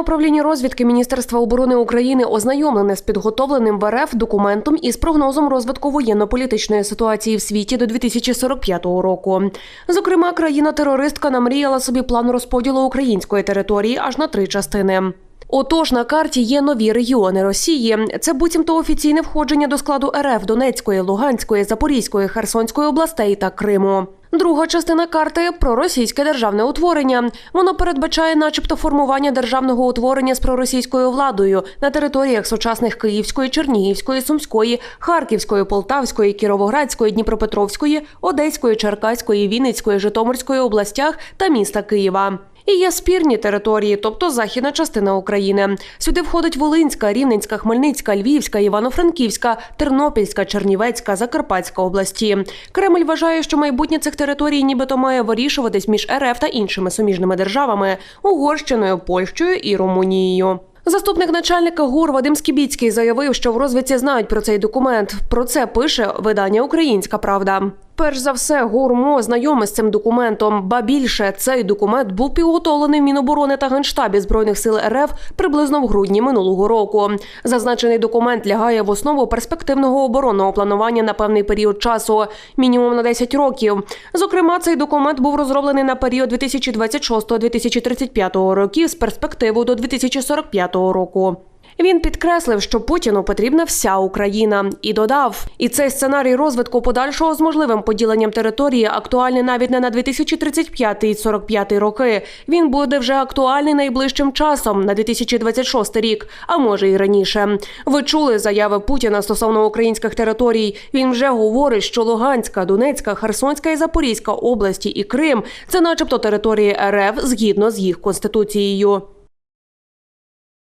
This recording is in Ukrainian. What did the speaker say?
управління розвідки Міністерства оборони України ознайомлене з підготовленим в РФ документом із прогнозом розвитку воєнно-політичної ситуації в світі до 2045 року. Зокрема, країна-терористка намріяла собі план розподілу української території аж на три частини. Отож, на карті є нові регіони Росії. Це буцімто офіційне входження до складу РФ Донецької, Луганської, Запорізької, Херсонської областей та Криму. Друга частина карти проросійське державне утворення. Воно передбачає, начебто, формування державного утворення з проросійською владою на територіях сучасних Київської, Чернігівської, Сумської, Харківської, Полтавської, Кіровоградської, Дніпропетровської, Одеської, Черкаської, Вінницької, Житомирської областях та міста Києва. І є спірні території, тобто західна частина України. Сюди входить Волинська, Рівненська, Хмельницька, Львівська, Івано-Франківська, Тернопільська, Чернівецька, Закарпатська області. Кремль вважає, що майбутнє цих територій нібито має вирішуватись між РФ та іншими суміжними державами Угорщиною, Польщею і Румунією. Заступник начальника ГУР Вадим Скібіцький заявив, що в розвідці знають про цей документ. Про це пише видання Українська Правда. Перш за все, ГУРМО знайоме з цим документом. Ба більше цей документ був підготовлений Міноборони та Генштабі збройних сил РФ приблизно в грудні минулого року. Зазначений документ лягає в основу перспективного оборонного планування на певний період часу, мінімум на 10 років. Зокрема, цей документ був розроблений на період 2026-2035 років з перспективою до 2045 року. Він підкреслив, що Путіну потрібна вся Україна, і додав: і цей сценарій розвитку подальшого з можливим поділенням території актуальний навіть не на 2035 і 45 роки. Він буде вже актуальний найближчим часом на 2026 рік, а може й раніше. Ви чули заяви Путіна стосовно українських територій. Він вже говорить, що Луганська, Донецька, Херсонська і Запорізька області і Крим це, начебто, території РФ згідно з їх конституцією.